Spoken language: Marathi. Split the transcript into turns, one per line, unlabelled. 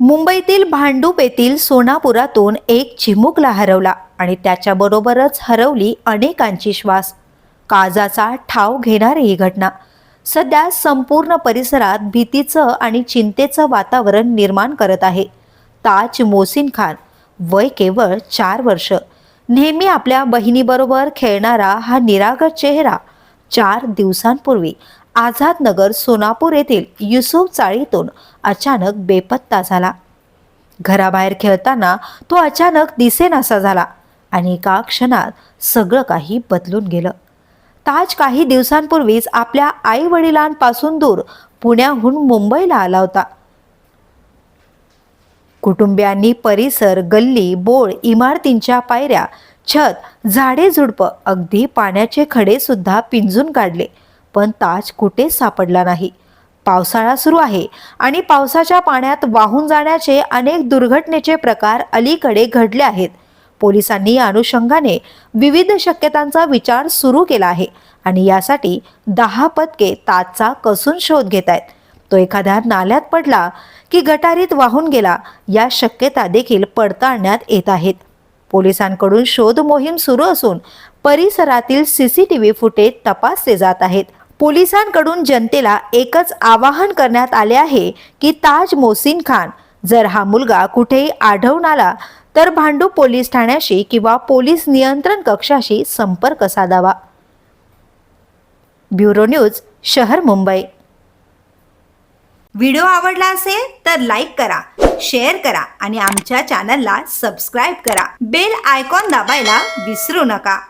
मुंबईतील भांडूप येथील सोनापुरातून एक चिमुकला हरवला आणि त्याच्याबरोबरच हरवली अनेकांची श्वास. काजाचा ठाव घेणारी ही घटना. सध्या संपूर्ण परिसरात भीतीचं आणि चिंतेचं वातावरण निर्माण करत आहे. ताज मोसिन खान वय केवळ चार वर्ष. नेहमी आपल्या बहिणीबरोबर खेळणारा हा निरागर चेहरा चार दिवसांपूर्वी आझादनगर सोनापूर येथील युसुफ चाळीतून अचानक बेपत्ता झाला. घराबाहेर खेळताना तो अचानक दिसेनासा झाला आणि एका क्षणात सगळं काही बदलून गेलं. ताज काही दिवसांपूर्वीच आपल्या आई वडिलांपासून दूर पुण्याहून मुंबईला आला होता. कुटुंबियांनी परिसर गल्ली बोळ इमारतींच्या पायऱ्या छत झाडे झुडपं अगदी पाण्याचे खडे सुद्धा पिंजून काढले. पण ताज कुठेच सापडला नाही. पावसाळा सुरू आहे आणि पावसाच्या पाण्यात वाहून जाण्याचे अनेक दुर्घटनेचे प्रकार अलीकडे घडले आहेत. पोलिसांनी या अनुषंगाने विविध शक्यतांचा विचार सुरू केला आहे आणि यासाठी दहा पथके ताजचा कसून शोध घेत आहेत. तो एखाद्या नाल्यात पडला की गटारीत वाहून गेला या शक्यता देखील पडताळण्यात येत आहेत. पोलिसांकडून शोध मोहीम सुरू असून परिसरातील C C T V footage तपासले जात आहेत. पोलिसांकडून जनतेला एकच आवाहन करण्यात आले आहे की ताज मोसिन खान जर हा मुलगा कुठेही आढळून आला तर भांडू पोलीस ठाण्याशी किंवा पोलीस नियंत्रण कक्षाशी संपर्क साधावा. ब्युरो न्यूज शहर मुंबई. व्हिडिओ आवडला असेल तर लाईक करा शेअर करा आणि आमच्या चॅनलला सबस्क्राईब करा. बेल आयकॉन दाबायला विसरू नका.